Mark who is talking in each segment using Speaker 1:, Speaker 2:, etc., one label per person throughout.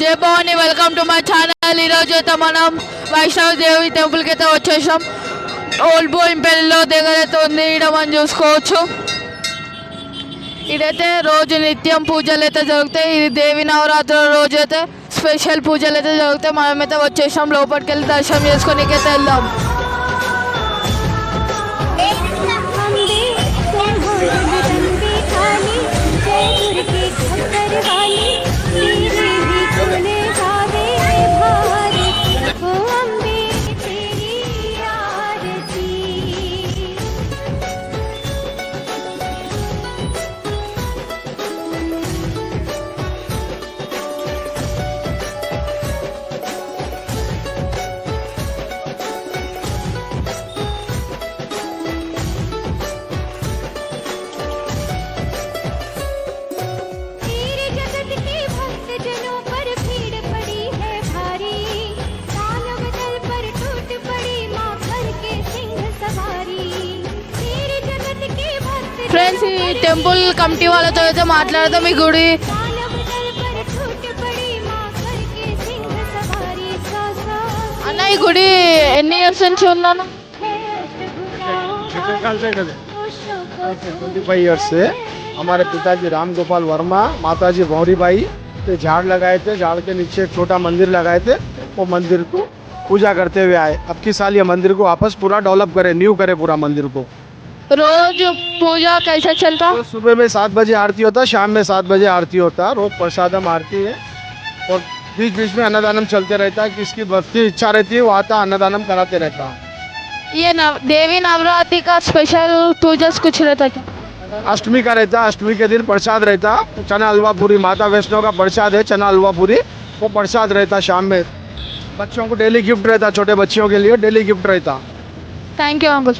Speaker 1: జై Bhavani welcome to my channel ఈరోజు అయితే మనం వైష్ణవ దేవి టెంపుల్కి అయితే వచ్చేసాం. ఓల్డ్ బోయింపల్లిలో దగ్గర అయితే ఉంది. ఇక్కడ మనం చూసుకోవచ్చు. ఇదైతే రోజు నిత్యం పూజలు అయితే జరుగుతాయి. ఇది దేవి నవరాత్రుల రోజు అయితే స్పెషల్ పూజలు అయితే జరుగుతాయి. మనమైతే వచ్చేసాం. లోపలికి వెళ్ళి దర్శనం చేసుకొని అయితే వెళ్దాం. టెంపుల్ కమిటీ వాళ్ళతో అయితే మాట్లాడదాం ఈ గుడి
Speaker 2: दानव दल पर टूट पड़ी माँ भर के सिंह सवारी सा सा
Speaker 1: అన్న ఈ గుడి ఎన్ని ఇయర్స్ నుంచి ఉన్నాను
Speaker 2: है अष्टभुजा
Speaker 3: काल से कर
Speaker 2: खुशों को
Speaker 3: ट्वेंटी फाइव ईयर्स से हमारे पिताजी राम गोपाल वर्मा माताजी भौरी बाई तो झाड़ लगाए थे झाड़ के नीचे एक छोटा मंदिर लगाए थे वो मंदिर को पूजा करते हुए आए अब की साल ये मंदिर को वापस पूरा डेवलप करे न्यू करे पूरा मंदिर को
Speaker 1: रोज पूजा कैसे चलता?
Speaker 3: तो सुबह में सात बजे आरती होता शाम में सात बजे आरती होता रोज प्रसादम आरती है। और बीच बीच में अन्नदानम चलते रहता है किसकी भक्ति इच्छा रहती है वो आता अन्नदानम कराते रहता
Speaker 1: ये नव देवी नवरात्रि का स्पेशल पूजा कुछ रहता क्या?
Speaker 3: अष्टमी का रहता अष्टमी के दिन प्रसाद रहता चना हलवा पूरी माता वैष्णव का प्रसाद है चना हलवा पूरी वो प्रसाद रहता शाम में। बच्चों को डेली गिफ्ट रहता छोटे बच्चियों के लिए डेली गिफ्ट रहता।
Speaker 1: थैंक यू अंकुल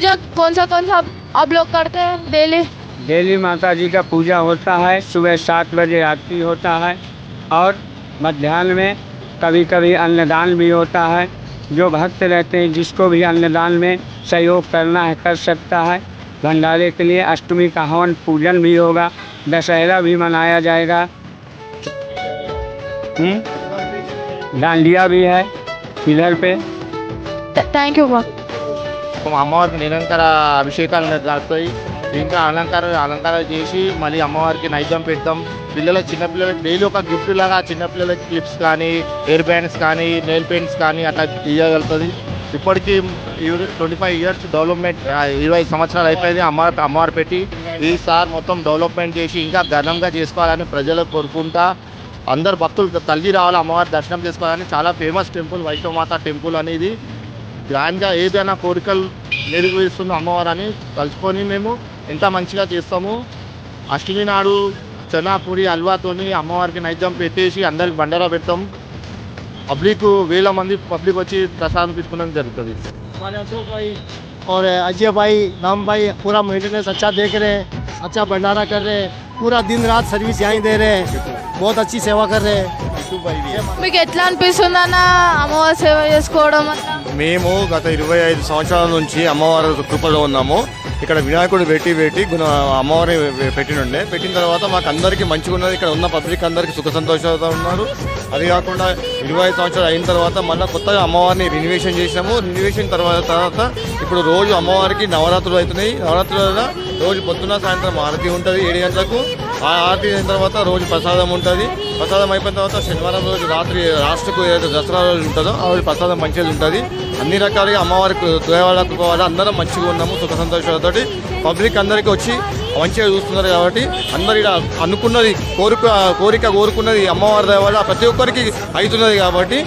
Speaker 1: पूजा कौन सा कौन सा आप लोग करते हैं डेली?
Speaker 4: डेली माता जी का पूजा होता है सुबह सात बजे आरती होता है और मध्यान्ह में कभी कभी अन्नदान भी होता है। जो भक्त रहते हैं जिसको भी अन्नदान में सहयोग करना है कर सकता है। भंडारे के लिए अष्टमी का हवन पूजन भी होगा दशहरा भी मनाया जाएगा। हम्म? डांडिया भी है इधर पे।
Speaker 1: थैंक यू भक्त।
Speaker 5: అమ్మవారికి నిరంతర అభిషేకాలు జరుగుతాయి. ఇంకా అలంకారం అలంకారం చేసి మళ్ళీ అమ్మవారికి నైద్యం పెడతాం. పిల్లల చిన్నపిల్లలకి డైలీ ఒక గిఫ్ట్ లాగా చిన్నపిల్లలకి క్లిప్స్ కానీ హెయిర్ బ్యాండ్స్ కానీ నెయిల్ పెయింట్స్ కానీ అట్లా ఇవ్వగలుగుతుంది ఇప్పటికీ ట్వంటీ ఫైవ్ ఇయర్స్ డెవలప్మెంట్ ఇరవై సంవత్సరాలు అయిపోయింది అమ్మవారి అమ్మవారు పెట్టి. ఈసారి మొత్తం డెవలప్మెంట్ చేసి ఇంకా ఘనంగా చేసుకోవాలని ప్రజలు కోరుకుంటా. అందరు భక్తులు తల్లి రావాలి అమ్మవారి దర్శనం చేసుకోవాలని చాలా ఫేమస్ టెంపుల్ వైష్ణవమాత టెంపుల్ అనేది. గ్రాండ్గా ఏదైనా కోరికలు నెరవేరుస్తున్న అమ్మవారు అని కలుసుకొని మేము ఎంత మంచిగా చేస్తాము అష్టమి నాడు చనాపూరి హల్వాతోని అమ్మవారికి నైద్యం పెట్టేసి అందరికి బండారా పెడతాం పబ్లిక్ వేల మంది పబ్లిక్ వచ్చి ప్రసాదం తీసుకునడం జరుగుతుంది
Speaker 6: हमारे अशोक भाई और अजय भाई राम भाई पूरा मेंटेनेंस अच्छा देख रहे हैं अच्छा भंडारा कर रहे हैं पूरा दिन रात सर्विस यहाँ दे रहे हैं बहुत अच्छी सेवा कर रहे हैं
Speaker 1: మీకు ఎట్లా అనిపిస్తుంది అన్న అమ్మవారి సేవ చేసుకోవడం
Speaker 7: మేము గత ఇరవై ఐదు సంవత్సరాల నుంచి అమ్మవారి కృపలో ఉన్నాము. ఇక్కడ వినాయకుడు పెట్టి పెట్టి గుణ అమ్మవారి పెట్టినుండే. పెట్టిన తర్వాత మాకు అందరికీ మంచిగా ఉన్నది. ఇక్కడ ఉన్న పబ్లిక్ అందరికీ సుఖ సంతోషాలతో ఉన్నారు. అది కాకుండా ఇరవై ఐదు సంవత్సరాలు అయిన తర్వాత మళ్ళీ కొత్తగా అమ్మవారిని రినివేషన్ చేసినాము. రినివేషన్ తర్వాత తర్వాత ఇప్పుడు రోజు అమ్మవారికి నవరాత్రులు అవుతున్నాయి. నవరాత్రుల రోజు పొద్దున సాయంత్రం ఆరతి ఉంటుంది ఏడు గంటలకు. ఆ ఆరతి అయిన తర్వాత రోజు ప్రసాదం ఉంటుంది. ప్రసాదం అయిపోయిన తర్వాత శనివారం రోజు రాత్రి రాష్ట్రకు ఏదైతే దసరా రోజు ఉంటుందో ఆ రోజు ప్రసాదం మంచిగా ఉంటుంది. అన్ని రకాలుగా అమ్మవారికి దేవాలకు పోవాలి. అందరం మంచిగా ఉన్నాము. సుఖ సంతోషాలతోటి పబ్లిక్ అందరికీ వచ్చి మంచిగా చూస్తున్నారు కాబట్టి అందరు ఇక్కడ అనుకున్నది కోరిక కోరిక కోరుకున్నది అమ్మవారి దయ ప్రతి ఒక్కరికి అవుతున్నది కాబట్టి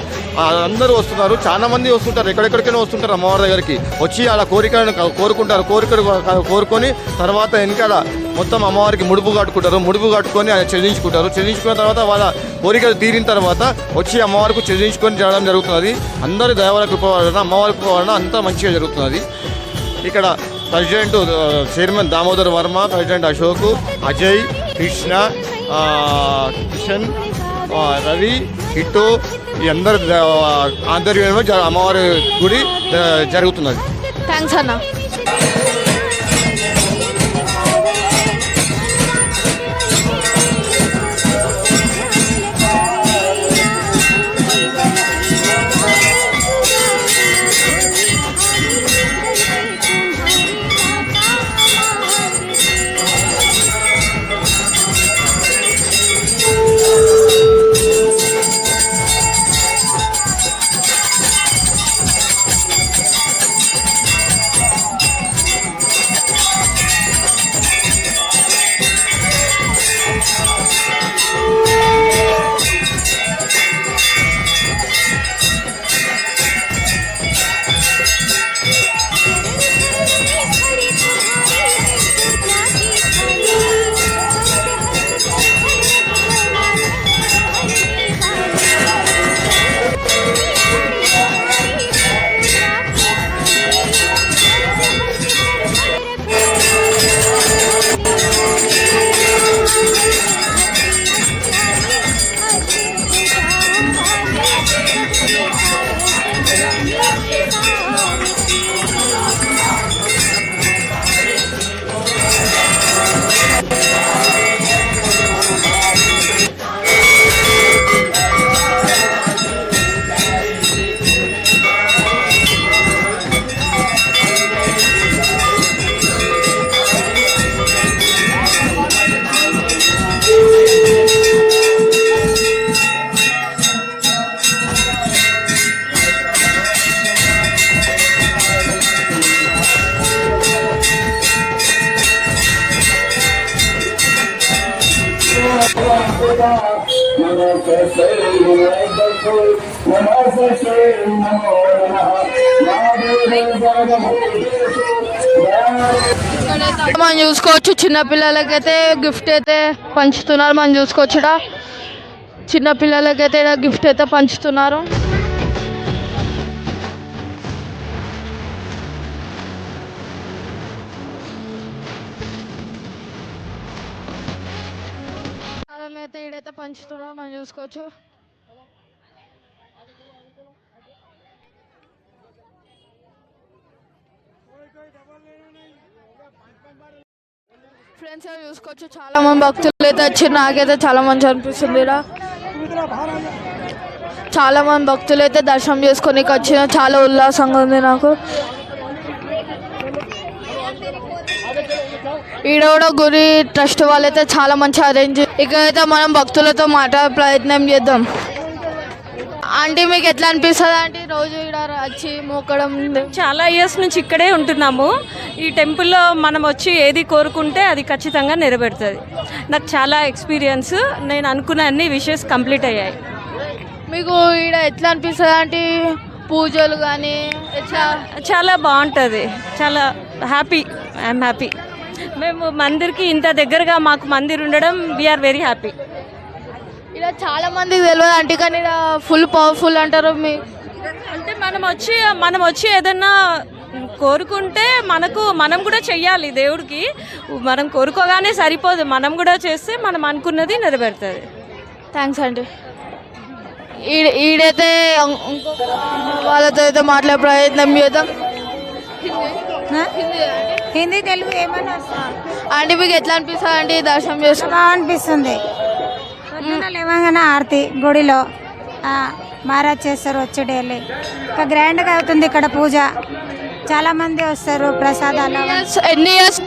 Speaker 7: అందరూ వస్తున్నారు. చాలా మంది వస్తుంటారు ఎక్కడెక్కడికైనా వస్తుంటారు అమ్మవారి దగ్గరికి. వచ్చి అలా కోరికలను కోరుకుంటారు కోరికలు కోరుకొని తర్వాత వెనకాల మొత్తం అమ్మవారికి ముడుపు కట్టుకుంటారు. ముడుపు కట్టుకొని ఆయన చెల్లించుకుంటారు చెల్లించుకున్న తర్వాత వాళ్ళ కోరికలు తీరిన తర్వాత వచ్చి అమ్మవారికి చెల్లించుకొని జరగడం జరుగుతున్నది. అందరి దయవల కృప వలన అమ్మవారి కృప వలన అంతా మంచిగా జరుగుతున్నది. ఇక్కడ president chairman Damodar Varma president Ashok Ajay Krishna Kishan Ravi Kittu ఈ అందరు ద- ఆధ్వర్యంలో అమ్మవారి గుడి జరుగుతున్నది.
Speaker 1: థ్యాంక్స్ అన్న. మనం చూసుకోవచ్చు చిన్నపిల్లలకైతే గిఫ్ట్ అయితే పంచుతున్నారు. మనం చూసుకోవచ్చు చిన్నపిల్లలకైతే గిఫ్ట్ అయితే పంచుతున్నారు. అయితే ఈడైతే పంచుతున్నారు. మనం చూసుకోవచ్చు. ఫ్రెండ్స్ అవి చూసుకోవచ్చు చాలా మంది భక్తులు అయితే వచ్చారు నాకైతే చాలా మంచి అనిపిస్తుంది చాలా మంది భక్తులు అయితే దర్శనం చేసుకొని వచ్చిన చాలా ఉల్లాసంగా ఉంది నాకు ఈడ కూడా గురి ట్రస్ట్ వాళ్ళైతే చాలా మంచి అరేంజ్ ఇక్కడైతే మనం భక్తులతో మాట్లాడే ప్రయత్నం చేద్దాం ఆంటీ మీకు ఎట్లా అనిపిస్తుంది ఆంటీ? రోజు ఇక్కడ వచ్చి మోకడం
Speaker 8: చాలా ఇయర్స్ నుంచి ఇక్కడే ఉంటున్నాము. ఈ టెంపుల్లో మనం వచ్చి ఏది కోరుకుంటే అది ఖచ్చితంగా నెరవేరుతుంది. నాకు చాలా ఎక్స్పీరియన్స్. నేను అనుకున్న అన్ని విషయస్ కంప్లీట్ అయ్యాయి.
Speaker 1: మీకు ఇక్కడ ఎట్లా అనిపిస్తుంది ఆంటీ? పూజలు కానీ
Speaker 8: చాలా బాగుంటుంది. చాలా హ్యాపీ. I'm happy. మేము మందిర్కి ఇంత దగ్గరగా మాకు మందిర్ ఉండడం వీఆర్ వెరీ హ్యాపీ
Speaker 1: ఇక్కడ చాలా మందికి తెలియదు ఆంటీ కానీ ఫుల్ పవర్ఫుల్ అంటారు మీ.
Speaker 8: అంటే మనం వచ్చి మనం వచ్చి ఏదన్నా కోరుకుంటే మనకు మనం కూడా చెయ్యాలి దేవుడికి. మనం కోరుకోగానే సరిపోదు. మనం కూడా చేస్తే మనం అనుకున్నది నెరవేరుతుంది.
Speaker 1: థ్యాంక్స్ అండి ఈడ ఈడైతే వాళ్ళతో అయితే మాట్లాడే ప్రయత్నం చేద్దాం.
Speaker 9: హిందీ? తెలుగు ఏమైనా
Speaker 1: ఆంటీ మీకు ఎట్లా అనిపిస్తుంది ఆంటీ దర్శనం చేసుకున్నా
Speaker 9: బాగా అనిపిస్తుంది. పొద్దున్న లేవగానే ఆరతి గుడిలో ఆ, మహారాజ్ చేస్తారు వచ్చి డైలీ ఇంకా గ్రాండ్గా అవుతుంది ఇక్కడ పూజ చాలా మంది వస్తారు ప్రసాదాలు అవన్నీ.
Speaker 1: ఎన్ని ఇయర్స్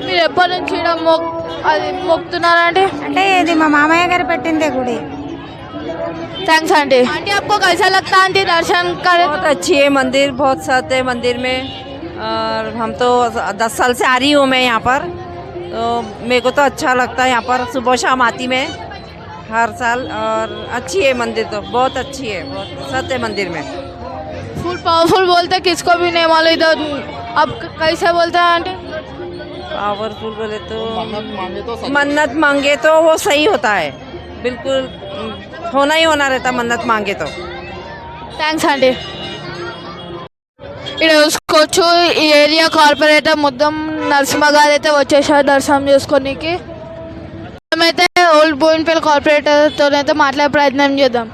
Speaker 1: మీరు ఎప్పటి నుంచి ఈడ మొక్ అది మొక్కుతున్నారా ఆంటీ
Speaker 9: అంటే ఇది మా మామయ్య గారు పెట్టిందే గుడి
Speaker 1: थैंक्स आंटी आंटी आपको कैसा लगता है आंटी दर्शन कर
Speaker 10: बहुत अच्छी है मंदिर बहुत सत है मंदिर में और हम तो दस साल से आ रही हूँ मैं यहाँ पर तो मेरे को तो अच्छा लगता है यहाँ पर सुबह शाम आती मैं हर साल और अच्छी है मंदिर तो बहुत अच्छी है बहुत सत है मंदिर में
Speaker 1: फुल पावरफुल बोलते किसको भी नहीं मालूम इधर अब कैसे बोलते हैं आंटी
Speaker 10: पावरफुल बोले तो मन्नत मांगे तो वो सही होता है बिल्कुल उम, होना ही होना रहता मन्नत मांगे तो
Speaker 1: థ్యాంక్స్ అండి ఇక్కడ చూసుకోవచ్చు ఈ ఏరియా కార్పొరేటర్ మొత్తం నరసింహ గారు అయితే వచ్చేసారు దర్శనం చేసుకోనికి మనమైతే ఓల్డ్ బోయిన్పల్లి కార్పొరేటర్తో అయితే మాట్లాడే ప్రయత్నం చేద్దాం.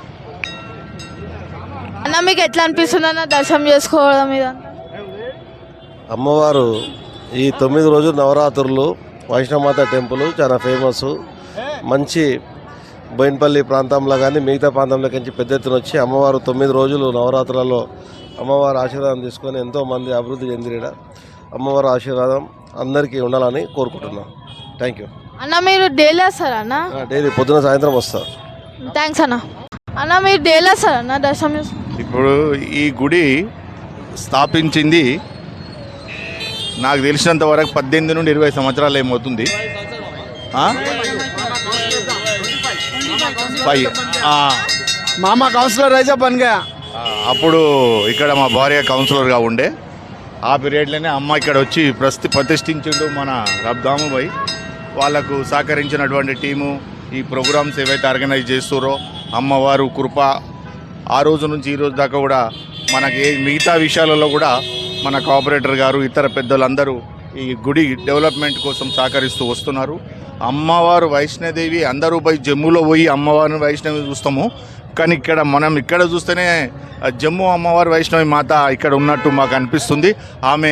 Speaker 1: అన్న మీకు ఎట్లా అనిపిస్తుంది అన్న దర్శనం చేసుకోవడం మీద?
Speaker 11: అమ్మవారు ఈ తొమ్మిది రోజులు నవరాత్రులు వైష్ణవమాత టెంపుల్ చాలా ఫేమస్. మంచి బోయినపల్లి ప్రాంతంలో కానీ మిగతా ప్రాంతంలో నుంచి పెద్ద ఎత్తున వచ్చి అమ్మవారు తొమ్మిది రోజులు నవరాత్రులలో అమ్మవారి ఆశీర్వాదం తీసుకొని ఎంతో మంది అభివృద్ధి చెందిన అమ్మవారి ఆశీర్వాదం అందరికీ ఉండాలని కోరుకుంటున్నాం. థ్యాంక్ యూ
Speaker 1: అన్న మీరు డైలీ వస్తారు అన్న?
Speaker 11: డైలీ పొద్దున సాయంత్రం వస్తారు
Speaker 1: థ్యాంక్స్ అన్న. అన్న మీరు డైలీ వస్తారు అన్న దర్శనం
Speaker 12: ఇప్పుడు ఈ గుడి స్థాపించింది నాకు తెలిసినంత వరకు పద్దెనిమిది నుండి ఇరవై సంవత్సరాలు ఏమవుతుంది?
Speaker 3: మామ కౌన్సిలర్ అయితే
Speaker 12: పనిగా. అప్పుడు ఇక్కడ మా భార్య కౌన్సిలర్గా ఉండే. ఆ పీరియడ్లోనే అమ్మ ఇక్కడ వచ్చి ప్రస్తి ప్రతిష్ఠించు మన రబ్దాము రబ్దాముబాయి వాళ్ళకు సహకరించినటువంటి టీము ఈ ప్రోగ్రామ్స్ ఏవైతే ఆర్గనైజ్ చేస్తారో అమ్మవారు కృప ఆ రోజు నుంచి ఈ రోజు దాకా కూడా మనకి మిగతా విషయాలలో కూడా మన కోఆపరేటర్ గారు ఇతర పెద్దలందరూ ఈ గుడి డెవలప్మెంట్ కోసం సహకరిస్తూ వస్తున్నారు. అమ్మవారు వైష్ణదేవి అందరూ పోయి జమ్ములో పోయి అమ్మవారిని వైష్ణవి చూస్తాము. కానీ ఇక్కడ మనం ఇక్కడ చూస్తేనే జమ్ము అమ్మవారి వైష్ణవి మాత ఇక్కడ ఉన్నట్టు మాకు అనిపిస్తుంది. ఆమె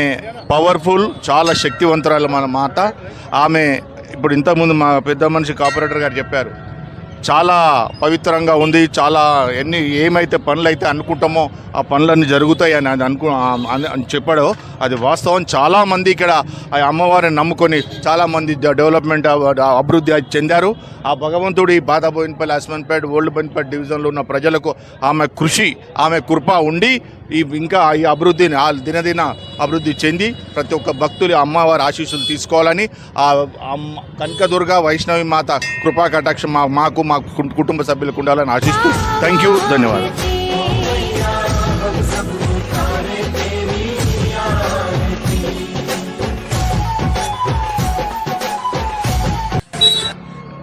Speaker 12: పవర్ఫుల్ చాలా శక్తివంతురాలు మన మాత. ఆమె ఇప్పుడు ఇంతకుముందు మా పెద్ద మనిషి కాపరేటర్ గారు చెప్పారు చాలా పవిత్రంగా ఉంది చాలా ఎన్ని ఏమైతే పనులు అయితే అనుకుంటామో ఆ పనులన్నీ జరుగుతాయి అని అది అనుకు అని- చెప్పాడు చెప్పాడో అది వాస్తవం. చాలామంది ఇక్కడ ఆ అమ్మవారిని నమ్ముకొని చాలామంది డెవలప్మెంట్ అభివృద్ధి చెందారు. ఆ భగవంతుడు ఈ బాధ బోయినపల్లి అస్మన్పేట ఓల్డ్ బోయినపేట డివిజన్లో ఉన్న ప్రజలకు ఆమె కృషి ఆమె కృప ఉండి ఈ ఇంకా ఈ అభివృద్ధిని ఆ దినదిన అభివృద్ధి చెంది ప్రతి ఒక్క భక్తులు అమ్మవారి ఆశీస్సులు తీసుకోవాలని ఆ అమ్మ కనకదుర్గ వైష్ణవి మాత కృపా కటాక్షం మా మాకు మా కు- కుటుంబ సభ్యులకు ఉండాలని ఆశిస్తూ థ్యాంక్ యూ ధన్యవాదాలు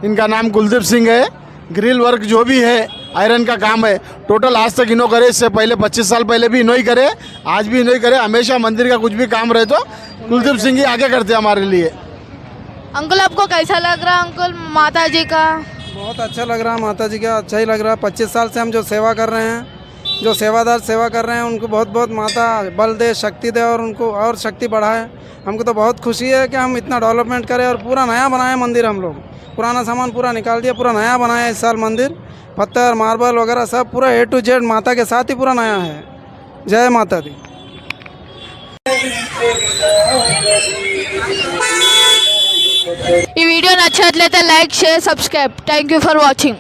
Speaker 13: इनका नाम कुलदीप सिंह है ग्रिल वर्क जो भी है आयरन का काम है। टोटल आज तक इन्हों करे इससे पहले 25 साल पहले भी इन्हों ही करे आज भी इन्हों ही करे हमेशा मंदिर का कुछ भी काम रहे तो कुलदीप सिंह ही आगे करते हैं हमारे लिए।
Speaker 1: अंकल आपको कैसा लग रहा है अंकल माता जी का?
Speaker 6: बहुत अच्छा लग रहा है माता जी का अच्छा ही लग रहा। है पच्चीस साल से हम जो सेवा कर रहे हैं जो सेवादार सेवा कर रहे हैं उनको बहुत बहुत माता बल दे शक्ति दे और उनको और शक्ति बढ़ाए। हमको तो बहुत खुशी है कि हम इतना डेवलपमेंट करें और पूरा नया बनाए मंदिर हम लोग। पुराना सामान पूरा निकाल दिया पूरा नया बनाया इस साल मंदिर पत्थर मार्बल वगैरह सब पूरा ए टू जेड माता के साथ ही पूरा नया है जय माता दी
Speaker 1: ఈ వీడియో నచ్చినట్లయితే like share subscribe thank you for watching